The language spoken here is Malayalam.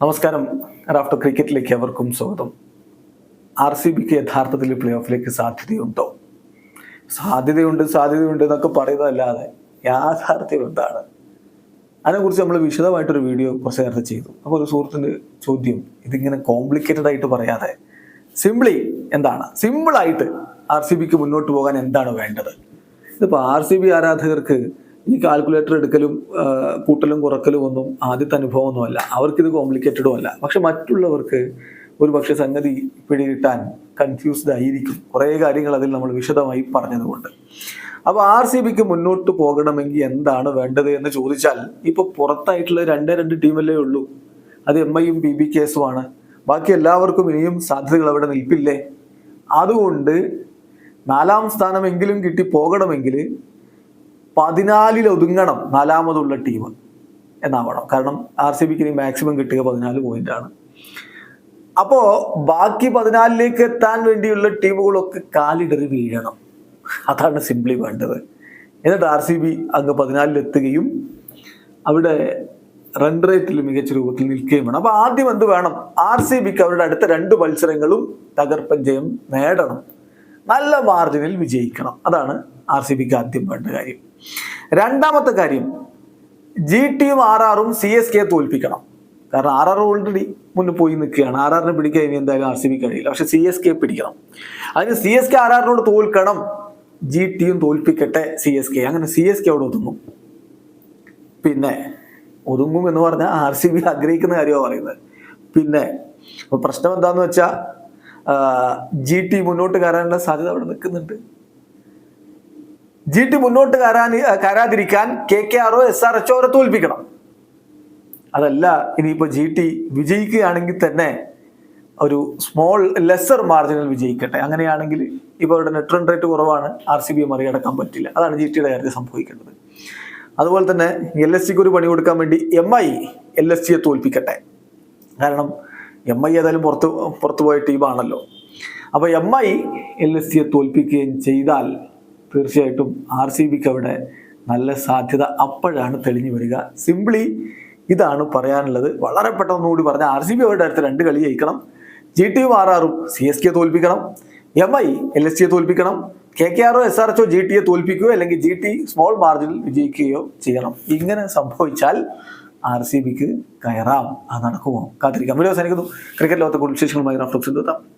നമസ്കാരം. റാഫ്റ്റർ ക്രിക്കറ്റിലേക്ക് അവർക്കും സ്വാഗതം. ആർ സി ബിക്ക് യഥാർത്ഥത്തിൽ പ്ലേ ഓഫിലേക്ക് സാധ്യതയുണ്ടോ? സാധ്യതയുണ്ട് സാധ്യതയുണ്ട് എന്നൊക്കെ പറയുന്നതല്ലാതെ യാഥാർത്ഥ്യം എന്താണ്? അതിനെക്കുറിച്ച് നമ്മൾ വിശദമായിട്ടൊരു വീഡിയോ കുറച്ച് നേരത്തെ ചെയ്തു. അപ്പോൾ ഒരു സുഹൃത്തിന്റെ ചോദ്യം ഇതിങ്ങനെ കോംപ്ലിക്കേറ്റഡ് ആയിട്ട് പറയാതെ സിംപിളി എന്താണ്? സിമ്പിളായിട്ട് ആർ സി ബിക്ക് മുന്നോട്ട് പോകാൻ എന്താണ് വേണ്ടത്? ഇതിപ്പോൾ ആർ സി ബി ആരാധകർക്ക് ഈ കാൽക്കുലേറ്റർ എടുക്കലും കൂട്ടലും കുറക്കലും ഒന്നും ആദ്യത്തെ അനുഭവമൊന്നുമല്ല. അവർക്കിത് കോംപ്ലിക്കേറ്റഡും അല്ല. പക്ഷെ മറ്റുള്ളവർക്ക് ഒരു പക്ഷെ സംഗതി പിടികിട്ടാൻ കൺഫ്യൂസ്ഡ് ആയിരിക്കും. കുറേ കാര്യങ്ങൾ അതിൽ നമ്മൾ വിശദമായി പറഞ്ഞതുകൊണ്ട്. അപ്പോൾ ആർ സി ബിക്ക് മുന്നോട്ട് പോകണമെങ്കിൽ എന്താണ് വേണ്ടത് എന്ന് ചോദിച്ചാൽ ഇപ്പോൾ പുറത്തായിട്ടുള്ള രണ്ടേ രണ്ട് ടീമല്ലേ ഉള്ളൂ. അത് എം ഐയും ബി ബി കേസുമാണ്. ബാക്കി എല്ലാവർക്കും ഇനിയും സാധ്യതകൾ അവിടെ നിൽപ്പില്ലേ? അതുകൊണ്ട് നാലാം സ്ഥാനമെങ്കിലും കിട്ടി പോകണമെങ്കിൽ പതിനാലിൽ ഒതുങ്ങണം നാലാമതുള്ള ടീം എന്നാവണം. കാരണം ആർ സി ബിക്ക് ഇനി മാക്സിമം കിട്ടുക പതിനാല് പോയിന്റ് ആണ്. അപ്പോ ബാക്കി പതിനാലിലേക്ക് എത്താൻ വേണ്ടിയുള്ള ടീമുകളൊക്കെ കാലിടറി വീഴണം. അതാണ് സിംപ്ലി വേണ്ടത്. എന്നിട്ട് ആർ സി ബി അങ്ങ് പതിനാലിലെത്തുകയും അവിടെ റൺ റേറ്റിൽ മികച്ച രൂപത്തിൽ നിൽക്കുകയും വേണം. അപ്പൊ ആദ്യം എന്ത് വേണം? ആർ സി ബിക്ക് അവരുടെ അടുത്ത രണ്ട് മത്സരങ്ങളും തകർപ്പൻ ജയം നേടണം. നല്ല മാർജിനിൽ വിജയിക്കണം. അതാണ് ആർ സി ബിക്ക് ആദ്യം വേണ്ട കാര്യം. രണ്ടാമത്തെ കാര്യം ജി ടിയും ആർ ആറും സി എസ് കെ തോൽപ്പിക്കണം. കാരണം ആർ ആർ ഓൾറെഡി മുന്നിൽ പോയി നിൽക്കുകയാണ്. ആർ ആറിനെ പിടിക്കാൻ ഇനി എന്തായാലും ആർ സി ബി കഴിയില്ല. പക്ഷെ സി എസ് കെ പിടിക്കണം. അതിന് സി എസ് കെ ആർ ആറിനോട് തോൽക്കണം. ജി ടിയും തോൽപ്പിക്കട്ടെ സി എസ് കെ അങ്ങനെ സി എസ് കെ അവിടെ ഒതുങ്ങും. പിന്നെ ഒതുങ്ങും എന്ന് പറഞ്ഞാൽ ആർ സി ബി ആഗ്രഹിക്കുന്ന കാര്യമാണ് പറയുന്നത്. പിന്നെ പ്രശ്നം എന്താന്ന് വെച്ചാൽ ജി ടി മുന്നോട്ട് കയറാനുള്ള സാധ്യത അവിടെ നിൽക്കുന്നുണ്ട്. ജി ടി മുന്നോട്ട് കയറാൻ കയറാതിരിക്കാൻ കെ കെ ആറോ എസ് ആർ എച്ചോ അവരെ തോൽപ്പിക്കണം. അതല്ല ഇനിയിപ്പോൾ ജി ടി വിജയിക്കുകയാണെങ്കിൽ തന്നെ ഒരു സ്മോൾ ലെസർ മാർജിനിൽ വിജയിക്കട്ടെ. അങ്ങനെയാണെങ്കിൽ ഇപ്പോൾ അവരുടെ നെറ്റ് റൺ റേറ്റ് കുറവാണ്. ആർ സി ബി മറികടക്കാൻ പറ്റില്ല. അതാണ് ജി ടിയുടെ കാര്യത്തിൽ സംഭവിക്കേണ്ടത്. അതുപോലെ തന്നെ എൽ എസ് സിക്ക് ഒരു പണി കൊടുക്കാൻ വേണ്ടി എം ഐ എൽ എസ് സിയെ തോൽപ്പിക്കട്ടെ. കാരണം എം ഐ ഏതായാലും പുറത്ത് പുറത്തു പോയ ടീമാണല്ലോ അപ്പോൾ എം ഐ എൽ എസ് സിയെ തോൽപ്പിക്കുകയും ചെയ്താൽ തീർച്ചയായിട്ടും ആർ സി ബിക്ക് അവിടെ നല്ല സാധ്യത അപ്പോഴാണ് തെളിഞ്ഞു വരിക. സിംപ്ലി ഇതാണ് പറയാനുള്ളത്. വളരെ പെട്ടെന്നുകൂടി പറഞ്ഞാൽ ആർ സി ബി അവരുടെ അടുത്ത് രണ്ട് കളി ജയിക്കണം. ജി ടിയും ആർ ആറും സി എസ് കെ തോൽപ്പിക്കണം. എം ഐ എൽ എസ് സിയെ തോൽപ്പിക്കണം. കെ കെ ആറോ എസ് ആർ എച്ചോ ജി ടിയെ തോൽപ്പിക്കുകയോ അല്ലെങ്കിൽ ജി ടി സ്മോൾ മാർജിനിൽ വിജയിക്കുകയോ ചെയ്യണം. ഇങ്ങനെ സംഭവിച്ചാൽ ആർ സി ബിക്ക് കയറാം അത് നടക്കുമോ കാത്തിരിക്കാം. വീഡിയോ അവസാനിക്കുന്നു. ക്രിക്കറ്റ് ലോകത്തെ കൂടുതൽ വിശേഷങ്ങളുമായി റഫ്ലക്സ് എത്താം.